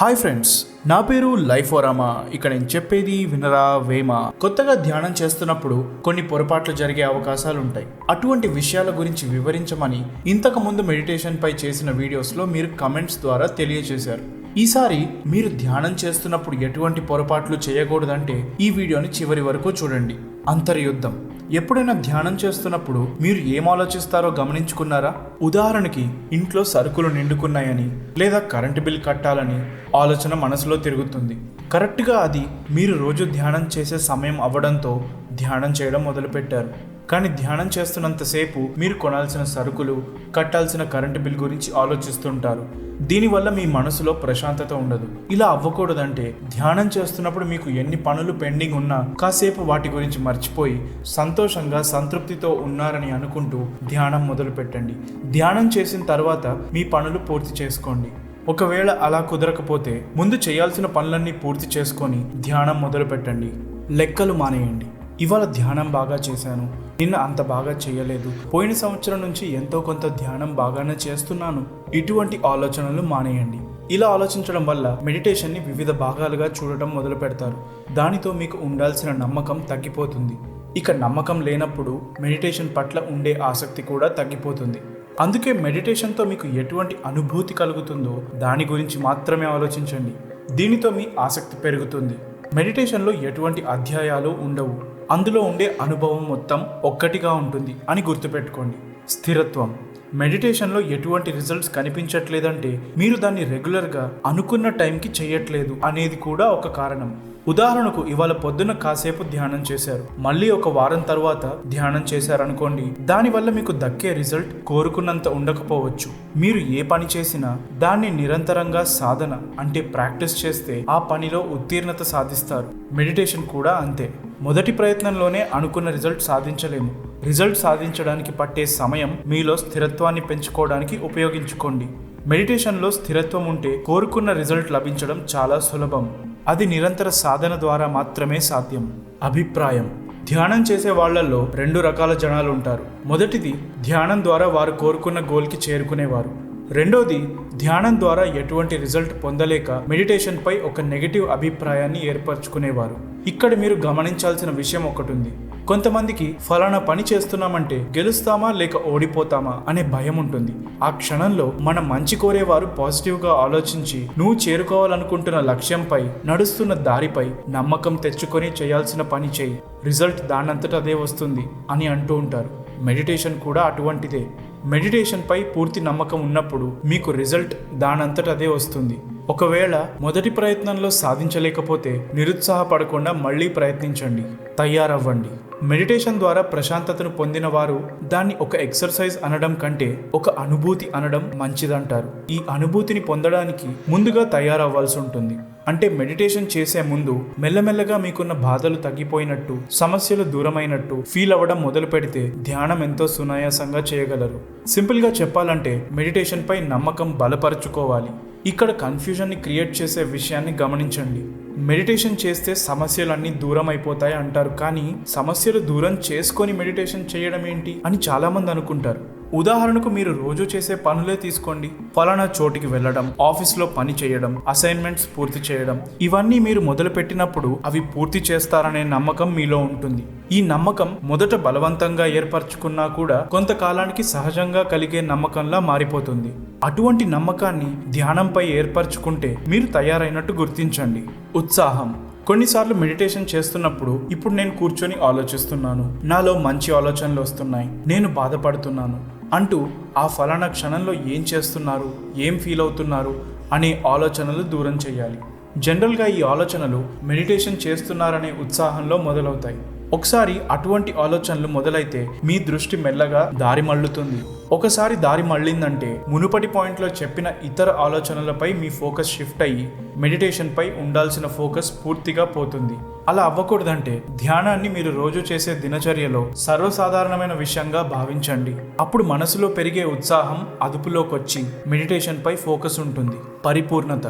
Hi friends నా పేరు life ఓరామా ఇక్కడ నేను చెప్పేది వినరా వేమ. కొత్తగా ధ్యానం చేస్తున్నప్పుడు కొన్ని పొరపాట్లు జరిగే అవకాశాలు ఉంటాయి అటువంటి విషయాల గురించి వివరించమని ఇంతకు ముందు మెడిటేషన్ పై చేసిన వీడియోస్లో మీరు కమెంట్స్ ద్వారా తెలియజేశారు. ఈసారి మీరు ధ్యానం చేస్తున్నప్పుడు ఎటువంటి పొరపాట్లు చేయకూడదంటే ఈ వీడియోని చివరి వరకు చూడండి. అంతర్యుద్ధం. ఎప్పుడైనా ధ్యానం చేస్తున్నప్పుడు మీరు ఏం ఆలోచిస్తారో గమనించుకున్నారా? ఉదాహరణకి ఇంట్లో సరుకులు నిండుకున్నాయని లేదా కరెంటు బిల్ కట్టాలని ఆలోచన మనసులో తిరుగుతుంది. కరెక్ట్గా అది మీరు రోజు ధ్యానం చేసే సమయం అవ్వడంతో ధ్యానం చేయడం మొదలుపెట్టారు. కానీ ధ్యానం చేస్తున్నంతసేపు మీరు కొనాల్సిన సరుకులు కట్టాల్సిన కరెంటు బిల్ గురించి ఆలోచిస్తుంటారు. దీనివల్ల మీ మనసులో ప్రశాంతత ఉండదు. ఇలా అవ్వకూడదంటే ధ్యానం చేస్తున్నప్పుడు మీకు ఎన్ని పనులు పెండింగ్ ఉన్నా కాసేపు వాటి గురించి మర్చిపోయి సంతోషంగా సంతృప్తితో ఉన్నారని అనుకుంటూ ధ్యానం మొదలు పెట్టండి. ధ్యానం చేసిన తర్వాత మీ పనులు పూర్తి చేసుకోండి. ఒకవేళ అలా కుదరకపోతే ముందు చేయాల్సిన పనులన్నీ పూర్తి చేసుకొని ధ్యానం మొదలు పెట్టండి లెక్కలు మానేయండి. ఇవాళ ధ్యానం బాగా చేశాను. నిన్న అంత బాగా చేయలేదు. పోయిన సంవత్సరం నుంచి ఎంతో కొంత ధ్యానం బాగానే చేస్తున్నాను. ఇటువంటి ఆలోచనలు మానేయండి. ఇలా ఆలోచించడం వల్ల మెడిటేషన్ని వివిధ భాగాలుగా చూడటం మొదలు పెడతారు. దానితో మీకు ఉండాల్సిన నమ్మకం తగ్గిపోతుంది. ఇక నమ్మకం లేనప్పుడు మెడిటేషన్ పట్ల ఉండే ఆసక్తి కూడా తగ్గిపోతుంది. అందుకే మెడిటేషన్తో మీకు ఎటువంటి అనుభూతి కలుగుతుందో దాని గురించి మాత్రమే ఆలోచించండి. దీనితో మీ ఆసక్తి పెరుగుతుంది. మెడిటేషన్లో ఎటువంటి అధ్యాయాలు ఉండవు. అందులో ఉండే అనుభవం మొత్తం ఒక్కటిగా ఉంటుంది అని గుర్తుపెట్టుకోండి. స్థిరత్వం. మెడిటేషన్లో ఎటువంటి రిజల్ట్స్ కనిపించట్లేదంటే మీరు దాన్ని రెగ్యులర్గా అనుకున్న టైంకి చేయట్లేదు అనేది కూడా ఒక కారణం. ఉదాహరణకు ఇవాళ పొద్దున కాసేపు ధ్యానం చేశారు. మళ్ళీ ఒక వారం తర్వాత ధ్యానం చేశారనుకోండి దానివల్ల మీకు దక్కే రిజల్ట్ కోరుకున్నంత ఉండకపోవచ్చు. మీరు ఏ పని చేసినా దాన్ని నిరంతరంగా సాధన అంటే ప్రాక్టీస్ చేస్తే ఆ పనిలో ఉత్తీర్ణత సాధిస్తారు. మెడిటేషన్ కూడా అంతే. మొదటి ప్రయత్నంలోనే అనుకున్న రిజల్ట్ సాధించలేము. రిజల్ట్ సాధించడానికి పట్టే సమయం మీలో స్థిరత్వాన్ని పెంచుకోవడానికి ఉపయోగించుకోండి. మెడిటేషన్లో స్థిరత్వం ఉంటే కోరుకున్న రిజల్ట్ లభించడం చాలా సులభం. అది నిరంతర సాధన ద్వారా మాత్రమే సాధ్యం. అభిప్రాయం. ధ్యానం చేసే వాళ్ళల్లో రెండు రకాల జనాలు ఉంటారు. మొదటిది ధ్యానం ద్వారా వారు కోరుకున్న గోల్కి చేరుకునేవారు. రెండోది ధ్యానం ద్వారా ఎటువంటి రిజల్ట్ పొందలేక మెడిటేషన్ పై ఒక నెగటివ్ అభిప్రాయాన్ని ఏర్పరచుకునేవారు. ఇక్కడ మీరు గమనించాల్సిన విషయం ఒకటి ఉంది కొంతమందికి ఫలానా పని చేస్తున్నామంటే గెలుస్తామా లేక ఓడిపోతామా అనే భయం ఉంటుంది. ఆ క్షణంలో మన మంచి కోరేవారు పాజిటివ్గా ఆలోచించి నువ్వు చేరుకోవాలనుకుంటున్న లక్ష్యంపై నడుస్తున్న దారిపై నమ్మకం తెచ్చుకొని చేయాల్సిన పని చేయి. రిజల్ట్ దానంతట అదే వస్తుంది అని అంటూ ఉంటారు. మెడిటేషన్ కూడా అటువంటిదే. మెడిటేషన్పై పూర్తి నమ్మకం ఉన్నప్పుడు మీకు రిజల్ట్ దానంతట అదే వస్తుంది. ఒకవేళ మొదటి ప్రయత్నంలో సాధించలేకపోతే నిరుత్సాహపడకుండా మళ్ళీ ప్రయత్నించండి. తయారవ్వండి. మెడిటేషన్ ద్వారా ప్రశాంతతను పొందిన వారు దాన్ని ఒక ఎక్సర్సైజ్ అనడం కంటే ఒక అనుభూతి అనడం మంచిదంటారు. ఈ అనుభూతిని పొందడానికి ముందుగా తయారవ్వాల్సి ఉంటుంది. అంటే మెడిటేషన్ చేసే ముందు మెల్లమెల్లగా మీకున్న బాధలు తగ్గిపోయినట్టు సమస్యలు దూరమైనట్టు ఫీల్ అవ్వడం మొదలు పెడితే ధ్యానం ఎంతో సునాయాసంగా చేయగలరు. సింపుల్గా చెప్పాలంటే మెడిటేషన్ పై నమ్మకం బలపరుచుకోవాలి. ఇక్కడ కన్ఫ్యూజన్ని క్రియేట్ చేసే విషయాన్ని గమనించండి. మెడిటేషన్ చేస్తే సమస్యలన్నీ దూరం అయిపోతాయి అంటారు కానీ సమస్యలు దూరం చేసుకొని మెడిటేషన్ చేయడం ఏంటి అని చాలామంది అనుకుంటారు. ఉదాహరణకు మీరు రోజు చేసే పనులే తీసుకోండి. ఫలానా చోటికి వెళ్ళడం ఆఫీస్లో పని చేయడం అసైన్మెంట్స్ పూర్తి చేయడం ఇవన్నీ మీరు మొదలుపెట్టినప్పుడు అవి పూర్తి చేస్తారనే నమ్మకం మీలో ఉంటుంది. ఈ నమ్మకం మొదట బలవంతంగా ఏర్పరచుకున్నా కూడా కొంతకాలానికి సహజంగా కలిగే నమ్మకంలా మారిపోతుంది. అటువంటి నమ్మకాన్ని ధ్యానంపై ఏర్పరచుకుంటే మీరు తయారైనట్టు గుర్తించండి. ఉత్సాహం. కొన్నిసార్లు మెడిటేషన్ చేస్తున్నప్పుడు ఇప్పుడు నేను కూర్చొని ఆలోచిస్తున్నాను. నాలో మంచి ఆలోచనలు వస్తున్నాయి. నేను బాధపడుతున్నాను. అంటూ ఆ ఫలానా క్షణంలో ఏం చేస్తున్నారు ఏం ఫీల్ అవుతున్నారు అనే ఆలోచనలు దూరం చేయాలి. జనరల్గా ఈ ఆలోచనలు మెడిటేషన్ చేస్తున్నారనే ఉత్సాహంలో మొదలవుతాయి. ఒకసారి అటువంటి ఆలోచనలు మొదలైతే మీ దృష్టి మెల్లగా దారి మళ్ళుతుంది. ఒకసారి దారి మళ్ళిందంటే మునుపటి పాయింట్లో చెప్పిన ఇతర ఆలోచనలపై మీ ఫోకస్ షిఫ్ట్ అయ్యి మెడిటేషన్పై ఉండాల్సిన ఫోకస్ పూర్తిగా పోతుంది. అలా అవ్వకూడదంటే ధ్యానాన్ని మీరు రోజు చేసే దినచర్యలో సర్వసాధారణమైన విషయంగా భావించండి. అప్పుడు మనసులో పెరిగే ఉత్సాహం అదుపులోకి వచ్చి మెడిటేషన్పై ఫోకస్ ఉంటుంది. పరిపూర్ణత.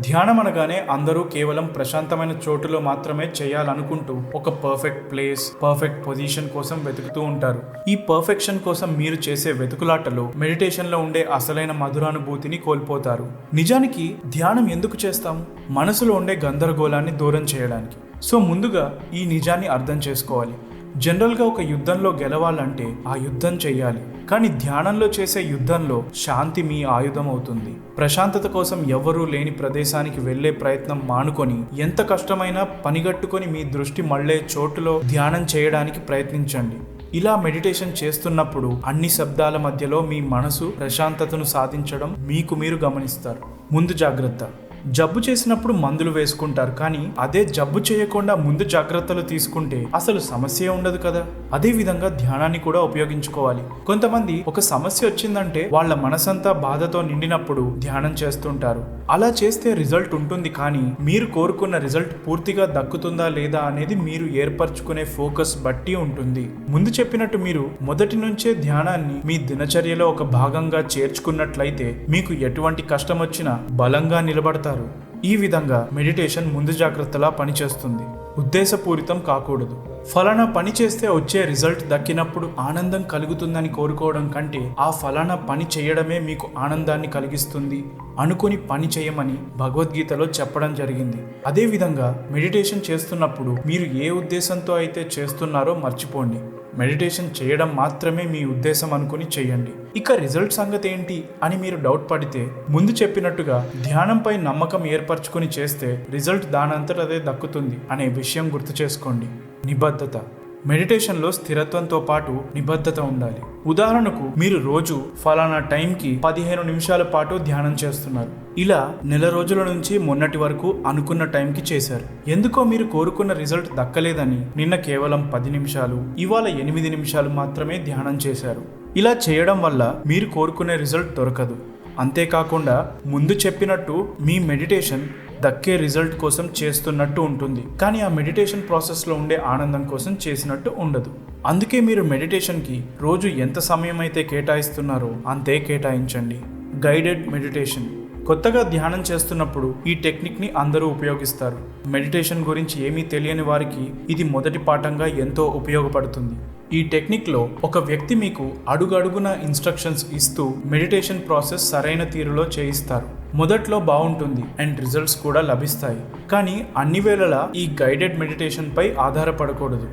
ధ్యానం అనగానే అందరూ కేవలం ప్రశాంతమైన చోటులో మాత్రమే చేయాలనుకుంటూ ఒక పర్ఫెక్ట్ ప్లేస్ పర్ఫెక్ట్ పొజిషన్ కోసం వెతుకుతూ ఉంటారు. ఈ పర్ఫెక్షన్ కోసం మీరు చేసే వెతుకులాటలో మెడిటేషన్లో ఉండే అసలైన మధురానుభూతిని కోల్పోతారు. నిజానికి ధ్యానం ఎందుకు చేస్తాం? మనసులో ఉండే గందరగోళాన్ని దూరం చేయడానికి. సో ముందుగా ఈ నిజాన్ని అర్థం చేసుకోవాలి. జనరల్గా ఒక యుద్ధంలో గెలవాలంటే ఆ యుద్ధం చేయాలి కానీ ధ్యానంలో చేసే యుద్ధంలో శాంతి మీ ఆయుధం అవుతుంది ప్రశాంతత కోసం ఎవ్వరూ లేని ప్రదేశానికి వెళ్ళే ప్రయత్నం మానుకొని ఎంత కష్టమైనా పనిగట్టుకొని మీ దృష్టి మళ్ళే చోటులో ధ్యానం చేయడానికి ప్రయత్నించండి. ఇలా మెడిటేషన్ చేస్తున్నప్పుడు అన్ని శబ్దాల మధ్యలో మీ మనసు ప్రశాంతతను సాధించడం మీకు మీరు గమనిస్తారు. ముందు జాగ్రత్త. జబ్బు చేసినప్పుడు మందులు వేసుకుంటారు కానీ అదే జబ్బు చేయకుండా ముందు జాగ్రత్తలు తీసుకుంటే అసలు సమస్య ఉండదు కదా? అదే విధంగా ధ్యానాన్ని కూడా ఉపయోగించుకోవాలి. కొంతమంది ఒక సమస్య వచ్చిందంటే వాళ్ళ మనసంతా బాధతో నిండినప్పుడు ధ్యానం చేస్తుంటారు. అలా చేస్తే రిజల్ట్ ఉంటుంది కానీ మీరు కోరుకున్న రిజల్ట్ పూర్తిగా దక్కుతుందా లేదా అనేది మీరు ఏర్పరచుకునే ఫోకస్ బట్టి ఉంటుంది. ముందు చెప్పినట్టు మీరు మొదటి నుంచే ధ్యానాన్ని మీ దినచర్యలో ఒక భాగంగా చేర్చుకున్నట్లయితే మీకు ఎటువంటి కష్టం వచ్చినా బలంగా నిలబడతారు. ఈ విధంగా మెడిటేషన్ ముందు జాగ్రత్తలా పనిచేస్తుంది. ఉద్దేశపూరితం కాకూడదు. ఫలానా పని చేస్తే వచ్చే రిజల్ట్ దక్కినప్పుడు ఆనందం కలుగుతుందని కోరుకోవడం కంటే ఆ ఫలానా పని చేయడమే మీకు ఆనందాన్ని కలిగిస్తుంది అనుకుని పని చేయమని భగవద్గీతలో చెప్పడం జరిగింది. అదేవిధంగా మెడిటేషన్ చేస్తున్నప్పుడు మీరు ఏ ఉద్దేశంతో అయితే చేస్తున్నారో మర్చిపోండి. మెడిటేషన్ చేయడం మాత్రమే మీ ఉద్దేశం అనుకుని చేయండి. ఇక రిజల్ట్ సంగతి ఏంటి అని మీరు డౌట్ పడితే ముందు చెప్పినట్టుగా ధ్యానంపై నమ్మకం ఏర్పరచుకుని చేస్తే రిజల్ట్ దానంతట అదే దక్కుతుంది అనే విషయం గుర్తు చేసుకోండి. నిబద్ధత. మెడిటేషన్లో స్థిరత్వంతో పాటు నిబద్ధత ఉండాలి. ఉదాహరణకు మీరు రోజు ఫలానా టైంకి పదిహేను నిమిషాల పాటు ధ్యానం చేస్తున్నారు. ఇలా నెల రోజుల నుంచి మొన్నటి వరకు అనుకున్న టైంకి చేశారు. ఎందుకో మీరు కోరుకున్న రిజల్ట్ దక్కలేదని నిన్న కేవలం పది నిమిషాలు ఇవాళ ఎనిమిది నిమిషాలు మాత్రమే ధ్యానం చేశారు. ఇలా చేయడం వల్ల మీరు కోరుకునే రిజల్ట్ దొరకదు. అంతేకాకుండా ముందు చెప్పినట్టు మీ మెడిటేషన్ దక్కే రిజల్ట్ కోసం చేస్తున్నట్టు ఉంటుంది. కానీ ఆ మెడిటేషన్ ప్రాసెస్లో ఉండే ఆనందం కోసం చేసినట్టు ఉండదు. అందుకే మీరు మెడిటేషన్కి రోజు ఎంత సమయం అయితే కేటాయిస్తున్నారో అంతే కేటాయించండి. Guided meditation. కొత్తగా ధ్యానం చేస్తున్నప్పుడు ఈ టెక్నిక్ని అందరూ ఉపయోగిస్తారు. మెడిటేషన్ గురించి ఏమీ తెలియని వారికి ఇది మొదటి పాఠంగా ఎంతో ఉపయోగపడుతుంది. ఈ టెక్నిక్లో ఒక వ్యక్తి మీకు అడుగడుగున ఇన్స్ట్రక్షన్స్ ఇస్తూ మెడిటేషన్ ప్రాసెస్ సరైన తీరులో చేయిస్తారు. మొదట్లో బాగుంటుంది అండ్ రిజల్ట్స్ కూడా లభిస్తాయి. కానీ అన్ని వేళలా ఈ గైడెడ్ మెడిటేషన్పై ఆధారపడకూడదు.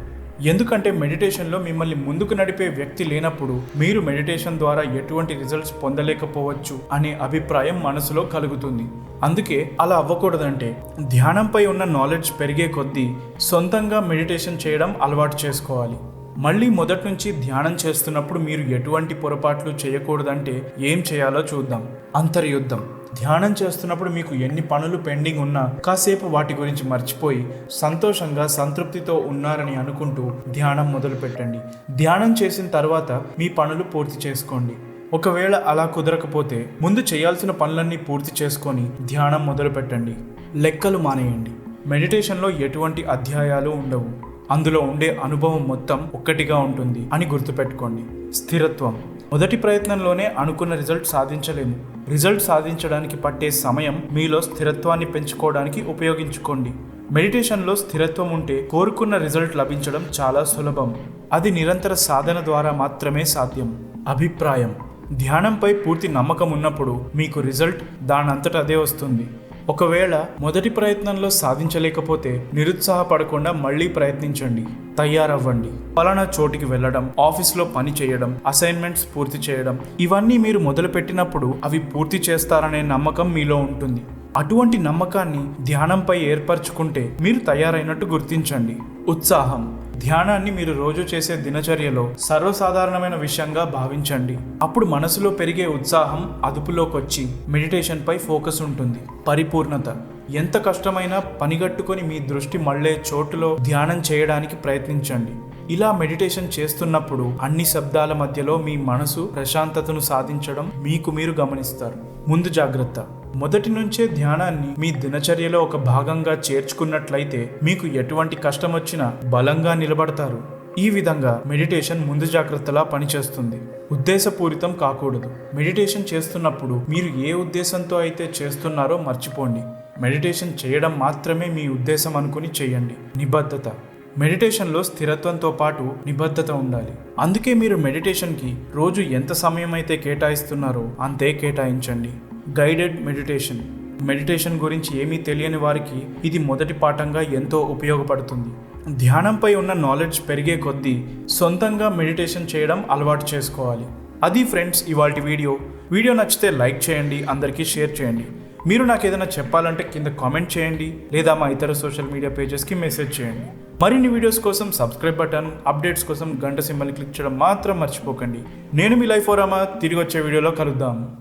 ఎందుకంటే మెడిటేషన్లో మిమ్మల్ని ముందుకు నడిపే వ్యక్తి లేనప్పుడు మీరు మెడిటేషన్ ద్వారా ఎటువంటి రిజల్ట్స్ పొందలేకపోవచ్చు అనే అభిప్రాయం మనసులో కలుగుతుంది. అందుకే అలా అవ్వకూడదంటే ధ్యానంపై ఉన్న నాలెడ్జ్ పెరిగే కొద్దీ సొంతంగా మెడిటేషన్ చేయడం అలవాటు చేసుకోవాలి. మళ్ళీ మొదటి నుంచి ధ్యానం చేస్తున్నప్పుడు మీరు ఎటువంటి పొరపాట్లు చేయకూడదంటే ఏం చేయాలో చూద్దాం. అంతర్యుద్ధం. ధ్యానం చేస్తున్నప్పుడు మీకు ఎన్ని పనులు పెండింగ్ ఉన్నా కాసేపు వాటి గురించి మర్చిపోయి సంతోషంగా సంతృప్తితో ఉన్నారని అనుకుంటూ ధ్యానం మొదలు పెట్టండి. ధ్యానం చేసిన తర్వాత మీ పనులు పూర్తి చేసుకోండి. ఒకవేళ అలా కుదరకపోతే ముందు చేయాల్సిన పనులన్నీ పూర్తి చేసుకొని ధ్యానం మొదలు పెట్టండి. లెక్కలు మానేయండి. మెడిటేషన్లో ఎటువంటి అధ్యాయాలు ఉండవు. అందులో ఉండే అనుభవం మొత్తం ఒక్కటిగా ఉంటుంది అని గుర్తుపెట్టుకోండి. స్థిరత్వం. మొదటి ప్రయత్నంలోనే అనుకున్న రిజల్ట్ సాధించలేము. రిజల్ట్ సాధించడానికి పట్టే సమయం మీలో స్థిరత్వాన్ని పెంచుకోవడానికి ఉపయోగించుకోండి. మెడిటేషన్లో స్థిరత్వం ఉంటే కోరుకున్న రిజల్ట్ లభించడం చాలా సులభం. అది నిరంతర సాధన ద్వారా మాత్రమే సాధ్యం. అభిప్రాయం. ధ్యానంపై పూర్తి నమ్మకం ఉన్నప్పుడు మీకు రిజల్ట్ దానంతట అదే వస్తుంది. ఒకవేళ మొదటి ప్రయత్నంలో సాధించలేకపోతే నిరుత్సాహపడకుండా మళ్ళీ ప్రయత్నించండి. తయారవ్వండి. పలానా చోటికి వెళ్ళడం ఆఫీస్లో పని చేయడం అసైన్మెంట్స్ పూర్తి చేయడం ఇవన్నీ మీరు మొదలుపెట్టినప్పుడు అవి పూర్తి చేస్తారనే నమ్మకం మీలో ఉంటుంది. అటువంటి నమ్మకాన్ని ధ్యానంపై ఏర్పరచుకుంటే మీరు తయారైనట్టు గుర్తించండి. ఉత్సాహం. ధ్యానాన్ని మీరు రోజు చేసే దినచర్యలో సర్వసాధారణమైన విషయంగా భావించండి. అప్పుడు మనసులో పెరిగే ఉత్సాహం అదుపులోకొచ్చి మెడిటేషన్పై మెడిటేషన్ పై ఫోకస్ ఉంటుంది. పరిపూర్ణత. ఎంత కష్టమైనా పనిగట్టుకొని మీ దృష్టి మళ్ళే చోటులో ధ్యానం చేయడానికి ప్రయత్నించండి. ఇలా మెడిటేషన్ చేస్తున్నప్పుడు అన్ని శబ్దాల మధ్యలో మీ మనసు ప్రశాంతతను సాధించడం మీకు మీరు గమనిస్తారు. ముందు జాగ్రత్త. మొదటి నుంచే ధ్యానాన్ని మీ దినచర్యలో ఒక భాగంగా చేర్చుకున్నట్లయితే మీకు ఎటువంటి కష్టం వచ్చినా బలంగా నిలబడతారు. ఈ విధంగా మెడిటేషన్ ముందు జాగ్రత్తలా పనిచేస్తుంది. ఉద్దేశపూరితం కాకూడదు. మెడిటేషన్ చేస్తున్నప్పుడు మీరు ఏ ఉద్దేశంతో అయితే చేస్తున్నారో మర్చిపోండి. మెడిటేషన్ చేయడం మాత్రమే మీ ఉద్దేశం అనుకుని చేయండి. నిబద్ధత. మెడిటేషన్లో స్థిరత్వంతో పాటు నిబద్ధత ఉండాలి. అందుకే మీరు మెడిటేషన్కి రోజు ఎంత సమయం అయితే కేటాయిస్తున్నారో అంతే కేటాయించండి. Guided meditation. మెడిటేషన్ గురించి ఏమీ తెలియని వారికి ఇది మొదటి పాఠంగా ఎంతో ఉపయోగపడుతుంది. ధ్యానంపై ఉన్న నాలెడ్జ్ పెరిగే కొద్దీ సొంతంగా మెడిటేషన్ చేయడం అలవాటు చేసుకోవాలి. అది ఫ్రెండ్స్ ఇవాళ వీడియో. వీడియో నచ్చితే లైక్ చేయండి అందరికీ షేర్ చేయండి. మీరు నాకు ఏదైనా చెప్పాలంటే కింద కామెంట్ చేయండి లేదా మా ఇతర సోషల్ మీడియా పేజెస్కి మెసేజ్ చేయండి. మరిన్ని వీడియోస్ కోసం సబ్స్క్రైబ్ బటన్ అప్డేట్స్ కోసం గంట సింబల్ని క్లిక్ చేయడం మాత్రం మర్చిపోకండి. నేను మీ లైఫ్ ఓరామా తిరిగి వచ్చే వీడియోలో కలుద్దాం.